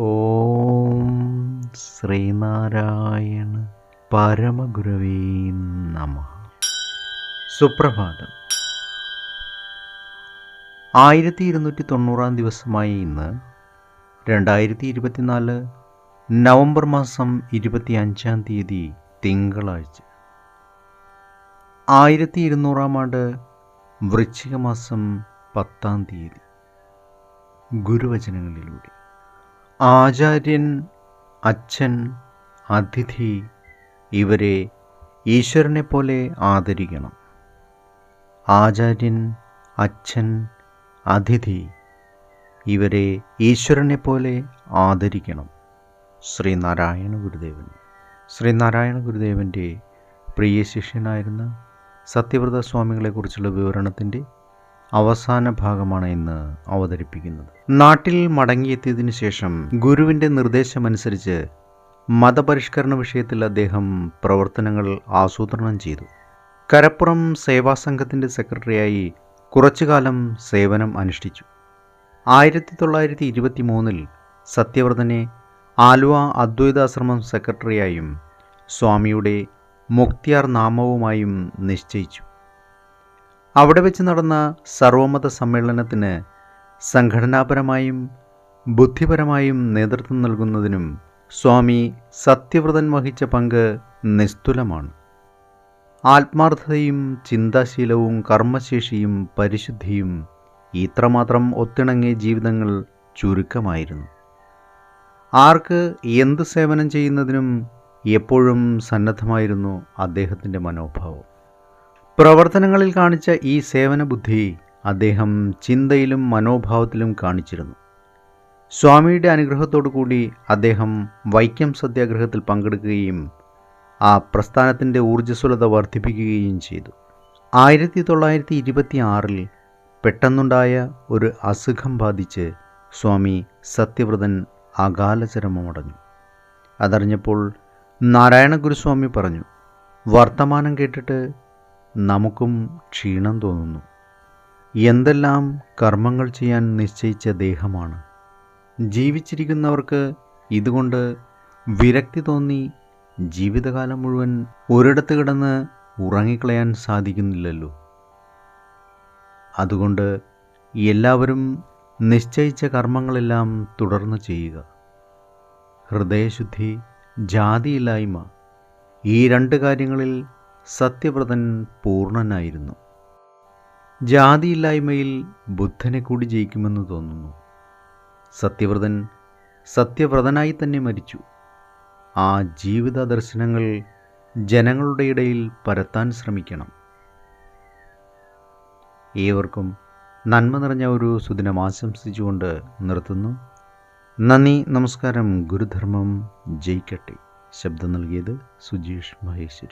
ഓം ശ്രീനാരായണ പരമഗുരവേ നമ. സുപ്രഭാതം. ആയിരത്തി ഇരുന്നൂറ്റി തൊണ്ണൂറാം ദിവസമായ ഇന്ന് രണ്ടായിരത്തി ഇരുപത്തിനാല് നവംബർ മാസം ഇരുപത്തി അഞ്ചാം തീയതി തിങ്കളാഴ്ച. ആയിരത്തി ഇരുന്നൂറാം ആണ്ട് വൃശ്ചിക മാസം പത്താം തീയതി. ഗുരുവചനങ്ങളിലൂടെ. ആചാര്യൻ അച്ഛൻ അതിഥി ഇവരെ ഈശ്വരനെ പോലെ ആദരിക്കണം. ആചാര്യൻ അച്ഛൻ അതിഥി ഇവരെ ഈശ്വരനെ പോലെ ആദരിക്കണം. ശ്രീനാരായണ ഗുരുദേവൻ. ശ്രീനാരായണ ഗുരുദേവന്റെ പ്രിയ ശിഷ്യനായിരുന്ന സത്യവ്രത സ്വാമികളെക്കുറിച്ചുള്ള വിവരണത്തിന്റെ അവസാന ഭാഗമാണ് ഇന്ന് അവതരിപ്പിക്കുന്നത്. നാട്ടിൽ മടങ്ങിയെത്തിയതിനു ശേഷം ഗുരുവിന്റെ നിർദ്ദേശമനുസരിച്ച് മതപരിഷ്കരണ വിഷയത്തിൽ അദ്ദേഹം പ്രവർത്തനങ്ങൾ ആസൂത്രണം ചെയ്തു. കരപ്പുറം സേവാസംഘത്തിന്റെ സെക്രട്ടറിയായി കുറച്ചു കാലം സേവനം അനുഷ്ഠിച്ചു. ആയിരത്തി തൊള്ളായിരത്തി ഇരുപത്തി മൂന്നിൽ സത്യവ്രതനെ ആലുവ അദ്വൈതാശ്രമം സെക്രട്ടറിയായും സ്വാമിയുടെ മുക്തിയാർ നാമവുമായും നിശ്ചയിച്ചു. അവിടെ വെച്ച് നടന്ന സർവമത സമ്മേളനത്തിന് സംഘടനാപരമായും ബുദ്ധിപരമായും നേതൃത്വം നൽകുന്നതിനും സ്വാമി സത്യവ്രതൻ വഹിച്ച പങ്ക് നിസ്തുലമാണ്. ആത്മാർത്ഥതയും ചിന്താശീലവും കർമ്മശേഷിയും പരിശുദ്ധിയും ഇത്രമാത്രം ഒത്തിണങ്ങിയ ജീവിതങ്ങൾ ചുരുക്കമായിരുന്നു. ആർക്ക് എന്ത് സേവനം ചെയ്യുന്നതിനും എപ്പോഴും സന്നദ്ധമായിരുന്നു അദ്ദേഹത്തിന്റെ മനോഭാവം. പ്രവർത്തനങ്ങളിൽ കാണിച്ച ഈ സേവന ബുദ്ധി അദ്ദേഹം ചിന്തയിലും മനോഭാവത്തിലും കാണിച്ചിരുന്നു. സ്വാമിയുടെ അനുഗ്രഹത്തോടു കൂടി അദ്ദേഹം വൈക്കം സത്യാഗ്രഹത്തിൽ പങ്കെടുക്കുകയും ആ പ്രസ്ഥാനത്തിന്റെ ഊർജസ്വലത വർദ്ധിപ്പിക്കുകയും ചെയ്തു. ആയിരത്തി തൊള്ളായിരത്തി ഇരുപത്തി ആറിൽ പെട്ടെന്നുണ്ടായ ഒരു അസുഖം ബാധിച്ച് സ്വാമി സത്യവ്രതൻ അകാലചരമമടഞ്ഞു. അതറിഞ്ഞപ്പോൾ നാരായണ ഗുരുസ്വാമി പറഞ്ഞു വർത്തമാനം കേട്ടിട്ട് നമുക്കും ക്ഷീണം തോന്നുന്നു. എന്തെല്ലാം കർമ്മങ്ങൾ ചെയ്യാൻ നിശ്ചയിച്ച ദേഹമാണ്. ജീവിച്ചിരിക്കുന്നവർക്ക് ഇതുകൊണ്ട് വിരക്തി തോന്നി ജീവിതകാലം മുഴുവൻ ഒരിടത്ത് കിടന്ന് ഉറങ്ങിക്കളയാൻ സാധിക്കുന്നില്ലല്ലോ. അതുകൊണ്ട് എല്ലാവരും നിശ്ചയിച്ച കർമ്മങ്ങളെല്ലാം തുടർന്ന് ചെയ്യുക. ഹൃദയശുദ്ധി ജാതിയില്ലായ്മ ഈ രണ്ട് കാര്യങ്ങളിൽ സത്യവ്രതൻ പൂർണനായിരുന്നു ജാതിയില്ലായ്മയിൽ ബുദ്ധനെ കൂടി ജയിക്കുമെന്ന് തോന്നുന്നു. സത്യവ്രതൻ സത്യവ്രതനായി തന്നെ മരിച്ചു. ആ ജീവിത ദർശനങ്ങൾ ജനങ്ങളുടെ ഇടയിൽ പരത്താൻ ശ്രമിക്കണം. ഏവർക്കും നന്മ നിറഞ്ഞ ഒരു സുദിനം ആശംസിച്ചുകൊണ്ട് നിർത്തുന്നു. നന്ദി നമസ്കാരം ഗുരുധർമ്മം ജയിക്കട്ടെ. ശബ്ദം നൽകിയത് സുജീഷ് മഹേശ്വരി.